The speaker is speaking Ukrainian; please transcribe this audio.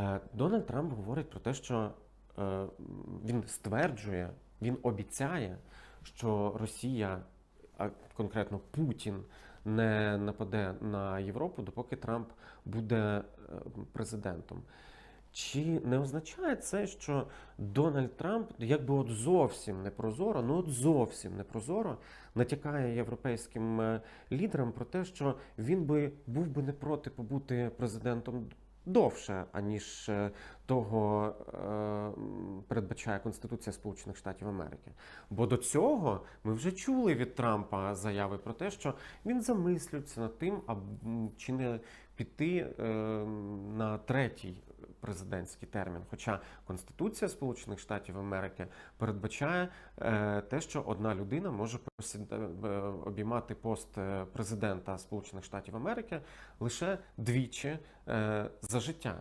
Е, Дональд Трамп говорить про те, що е, він стверджує, він обіцяє, що Росія, а конкретно Путін, не нападе на Європу, допоки Трамп буде е, президентом. Чи не означає це, що Дональд Трамп якби от зовсім не прозоро, ну от зовсім не прозоро натякає європейським лідерам про те, що він би був би не проти побути президентом довше, аніж е, того е, передбачає Конституція Сполучених Штатів Америки. Бо до цього ми вже чули від Трампа заяви про те, що він замислюється над тим, а чи не піти е, на третій президентський термін. Хоча Конституція Сполучених Штатів Америки передбачає е, те, що одна людина може е, обіймати пост е, президента Сполучених Штатів Америки лише двічі за життя.